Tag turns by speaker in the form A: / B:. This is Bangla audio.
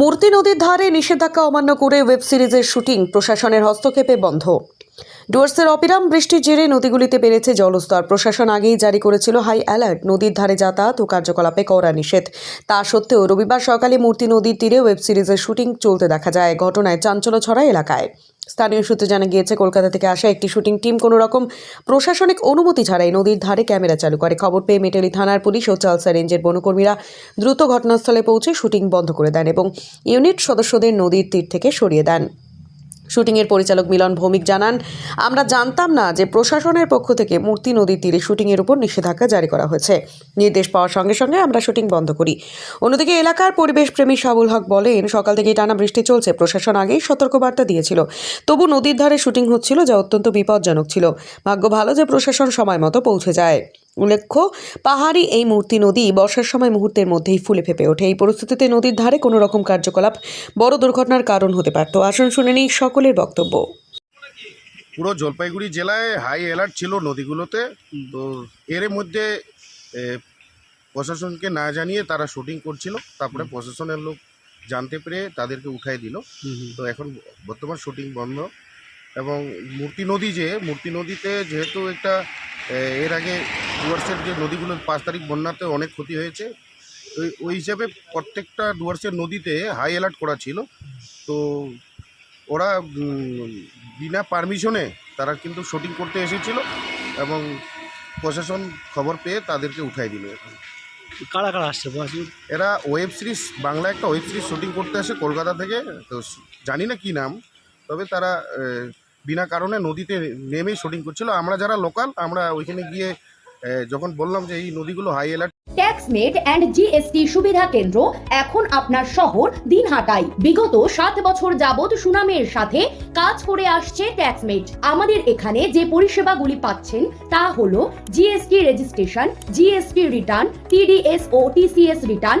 A: মূর্তি নদীর ধারে নিষেধাজ্ঞা অমান্য করে ওয়েব সিরিজের শুটিং প্রশাসনের হস্তক্ষেপে বন্ধ। ডুয়ার্সের অবিরাম বৃষ্টির জেরে নদীগুলিতে বেড়েছে জলস্তর। প্রশাসন আগেই জারি করেছিল হাই অ্যালার্ট। নদীর ধারে যাতায়াত ও কার্যকলাপে কড়া নিষেধ। তা সত্ত্বেও রবিবার সকালে মূর্তি নদীর তীরে ওয়েব সিরিজের শুটিং চলতে দেখা যায়। ঘটনায় চাঞ্চল্য ছড়া এলাকায়। স্থানীয় সূত্রে জানা গিয়েছে, কলকাতা থেকে আসা একটি শুটিং টিম কোনো রকম প্রশাসনিক অনুমতি ছাড়াই নদীর ধারে ক্যামেরা চালু করে। খবর পেয়ে মেটেলি থানার পুলিশ ও চালসা রেঞ্জের বনকর্মীরা দ্রুত ঘটনাস্থলে পৌঁছে শুটিং বন্ধ করে দেন এবং ইউনিট সদস্যদের নদীর তীর থেকে সরিয়ে দেন। শুটিংয়ের পরিচালক মিলন ভৌমিক জানান, আমরা জানতাম না যে প্রশাসনের পক্ষ থেকে মূর্তি নদীর তীরে শুটিংয়ের উপর নিষেধাজ্ঞা জারি করা হয়েছে। নির্দেশ পাওয়ার সঙ্গে সঙ্গে আমরা শুটিং বন্ধ করি। অন্যদিকে এলাকার পরিবেশ প্রেমী সাবুল হক বলেন, সকাল থেকেই টানা বৃষ্টি চলছে। প্রশাসন আগেই সতর্কবার্তা দিয়েছিল। তবু নদীর ধারে শুটিং হচ্ছিল যা অত্যন্ত বিপজ্জনক ছিল। ভাগ্য ভালো যে প্রশাসন সময় মতো পৌঁছে যায়। উল্লেখ্য পাহাড়ি এই মূর্তি নদী বর্ষার সময় মুহূর্তের মধ্যেই ফুলে ফেপে ওঠে। এই পরিস্থিতিতে নদীর ধারে কোনো রকম কার্যকলাপ বড় দুর্ঘটনার কারণ হতে পারত। আসুন শুনে নিই সকলের বক্তব্য।
B: পুরো জলপাইগুড়ি জেলায় হাই অ্যালার্ট ছিল নদীগুলোতে। তো এর মধ্যে প্রশাসনকে না জানিয়ে তারা শুটিং করছিল। তারপরে প্রশাসনের লোক জানতে পেরে তাদেরকে উঠাই দিল। তো এখন বর্তমান শুটিং বন্ধ। এবং মূর্তি নদী যে মূর্তি নদীতে যেহেতু একটা এর আগে ডুয়ার্সের যে নদীগুলো পাঁচ তারিখ বন্যাতে অনেক ক্ষতি হয়েছে ওই ওই হিসাবে প্রত্যেকটা ডুয়ার্সের নদীতে হাই অ্যালার্ট করা ছিল। তো ওরা বিনা পারমিশনে তারা কিন্তু শুটিং করতে এসেছিল এবং প্রশাসন খবর পেয়ে তাদেরকে উঠাই দিল।
C: কারা কারা আসছে
B: এরা ওয়েব সিরিজ বাংলা একটা ওয়েব সিরিজ শুটিং করতে আসে কলকাতা থেকে তো জানি না কি নাম তবে তারা বিনা কারণে নদীতে নেমেই শুটিং করছিল। আমরা যারা লোকাল, আমরা ওইখানে গিয়ে যখন বললাম যে এই নদীগুলো high alert
D: Taxmate and GST সুবিধা কেন্দ্র এখন আপনার শহর দিনহাটায়। বিগত সাত বছর যাবৎ সুনামের সাথে কাজ করে আসছে ট্যাক্সমেট আমাদের এখানে যে পরিষেবাগুলি পাচ্ছেন তা হলো GST registration GST return TDS ও TCS return